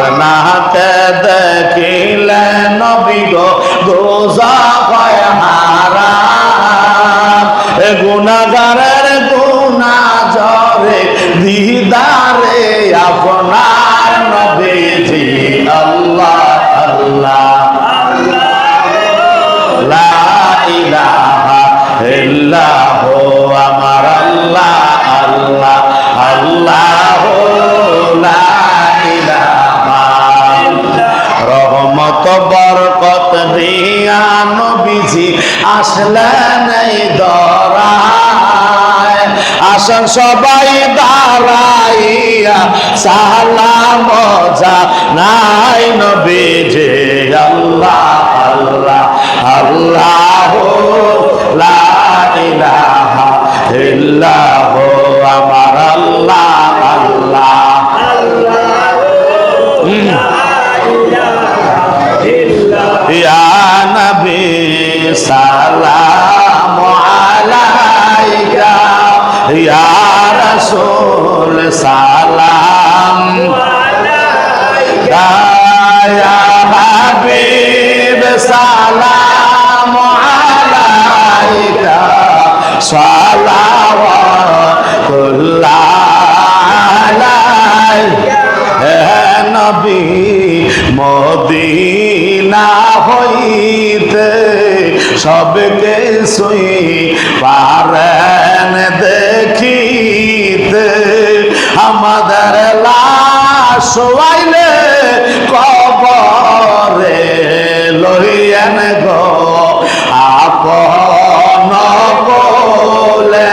আপনাকে দেখিলে নবী গো দোজা পায় হারা গুণাগারের গুনা জরে দিদারে আসলেন এই দরায়, আসেন সবাই দাঁড়াইয়া মজা নাই নবীজি, আল্লাহ আল্লাহ আল্লাহ লা ইলাহা ইল্লাহ, আমার আল্লাহ। সবকে সুই পারেন দেখিতে। আমাদের লাশ আইলে কবরে লইয়েন গো। আপন বলে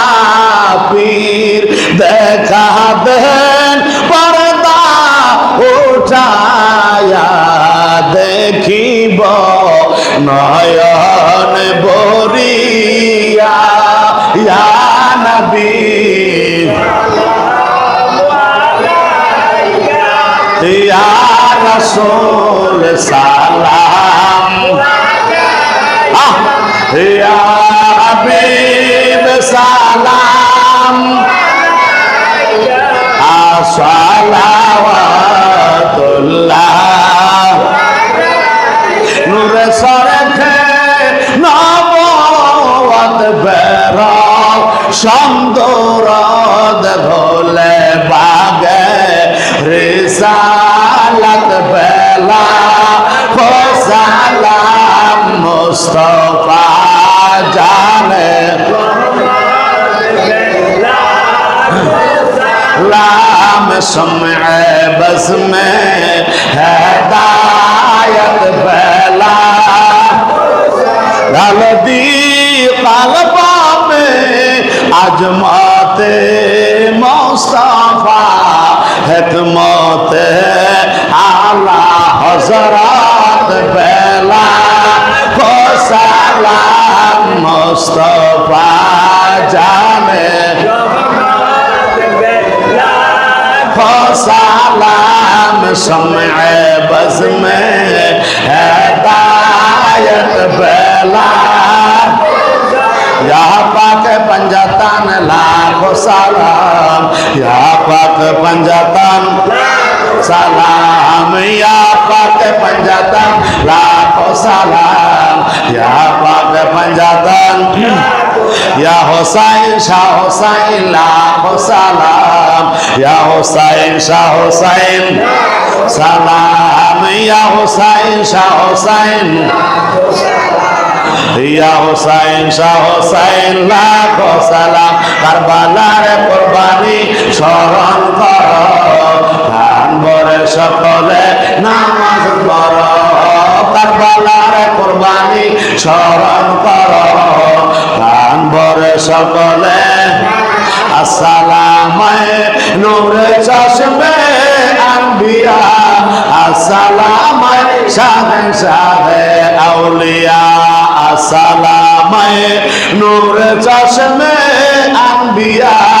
the hell? মুস্তফা জানে। লাম সমে বস মে হেদায়ত বেলা। হলদি কালবা মে আজমাতে মুস্তফা হেতমতে सलाम मुस्तफा जाने सलाम समय बस में हदायत बेला या पाक पंजतन लाखो सलाम या पाक पंजतन सलाम সালাম ইয়া পঞ্জাতন, লাখো সালাম। ইয়া পাক পঞ্জাতন। ইয়া হোসাইন শাহ হোসাইন, লাখো সালাম। ইয়া হোসাইন শাহ হোসাইন। সালাম। ইয়া হোসাইন শাহ হোসাইন। ইয়া হোসাইন শাহ হোসাইন, লাখো সালাম। কারবালার কোরবানি স্মরণ কর। স্মরণ কর। কান ভরে সকলে আসসালামায় নূরে চশমে আম্বিয়া। আসসালামায় শাহে শাহে আউলিয়া। আসসালামায় নূরে চশমে আম্বিয়া।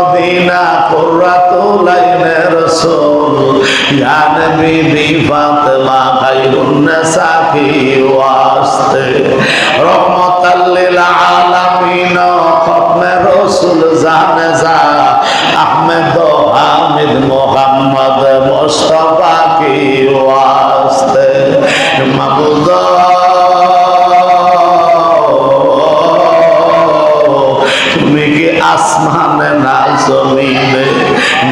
ইয়া নবী ফাতেমা খায়রুন নাসা ফি ওয়াস্তে। তুমি কি আসমানে না জমিনে,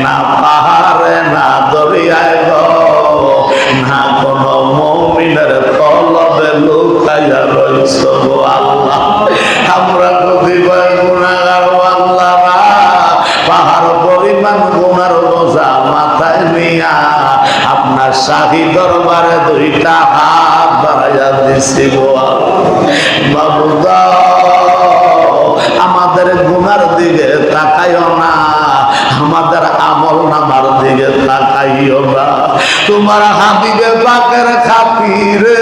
না পাহাড়ে, না দরিয়ায় না কোন মমিনের কলবে লুকাইয়া রইছ গো আল্লাহ? আমরা যদি গুণাগার আল্লাহ পাহাড় পরিমাণ গুণার বোঝা মাথায় নিয়া আপনার শাহী দরবারে দুইটা হাত বাড়াইয়া দিছি বাবুদা আমাদের গুনার দিকে তাকাইও না, আমাদের আমল নামার দিকে তাকাইও না। তোমার হাবিবে পাকের খাতিরে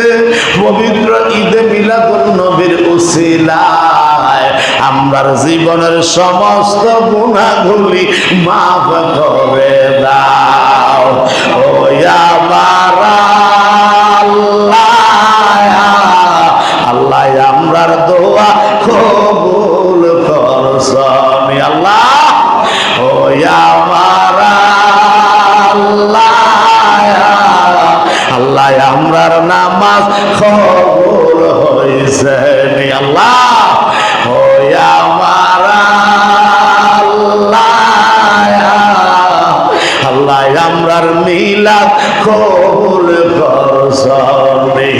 পবিত্র ঈদে মিলাদুন নবীর উসিলায় আমরার জীবনের সমস্ত গুণাগুলি মাফ করে দাও। ও আমার আল্লাহ আল্লাহ, আমরার দোয়া আমরার নামাজ কবুল হইছে আল্লাহ? ও আমার আল্লাহ আমরার মিলাদ কবুল করছনি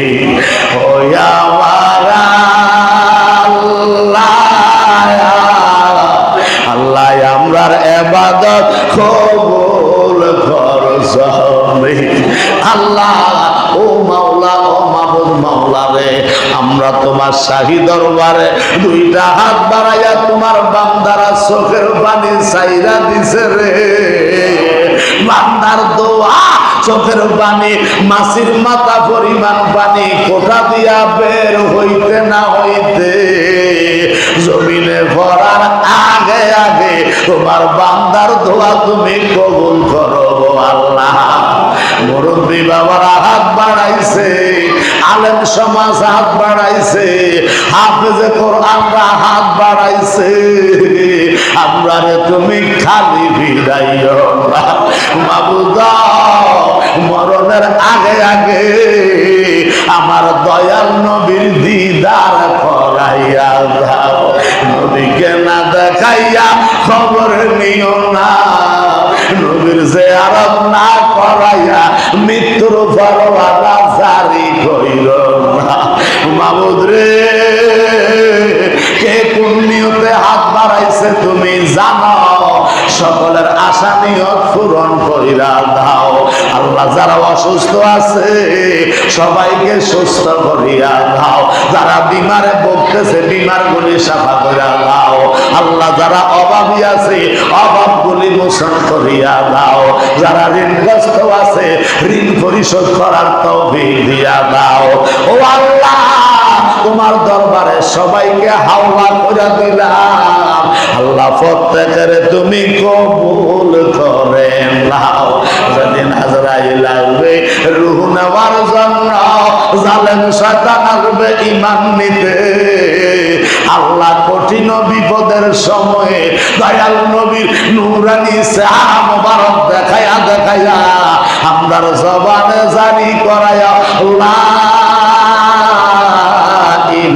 আল্লাহ আমরার এবাদত কবুল করছনি আল্লাহ আমরা তোমার শাহী দরবারে দুইটা হাত বাড়াইয়া তোমার বান্দারা চোখের পানি চাইরা দিছে রে। বান্দার দোয়া, চোখের পানি, মাসির মাথা পরিমাণ পানি কোথা দিয়া বের হইতে না হইতে। জমিনে ভরার আগে আগে তোমার বান্দার দোয়া তুমি কবুল করো আল্লাহ। মুরব্বী বাবারা হাত বাড়াইছে। আলেম সমাজ হাত বাড়াইছে। হাফেজে কোরআনরা হাত বাড়াইছে। আমরা রে তুমি খালি বিদাইও না। মাবুদা, মরণের আগে আগে আমার দয়াল নবীর দিদার করাইয়া দাও। নবীকে না দেখাইয়া খবর নিও না। নবীর যে আরব না করাইয়া মৃত্যুর পরওয়ানা জারি মাবুদ রে, কে কোন নিয়তে হাত বাড়াইছে তুমি জানো? সকলের আশা নিয়ত পূরণ কইরা দাও। আল্লাহ যারা অসুস্থ আছে, সবাইকে সুস্থ করিয়া দাও। যারা বিমারে ভুগতেছে বিমার গুলি সাফা করিয়া দাও। আল্লাহ যারা অভাবী আছে অভাব গুলি মোচন করিয়া দাও। যারা ঋণগ্রস্ত আছে, ঋণ পরিশোধ করার তৌফিক দিয়া দাও। ও আল্লাহ! তোমার দরবারে সবাইকে হাওলা করে দিলাম। আল্লাহ, প্রত্যেকের তুমি কবুল করে নাও। যেদিন হাজরাইল আসবে, রুহ নেওয়ার জন্য জালেম শয়তান আসবে ইমান নিতে। আল্লাহ, কঠিন বিপদের সময়ে দয়াল নবীর নুরানি মোবারক দেখায়া দেখায়া আপনার জবানে জারি করায়া লা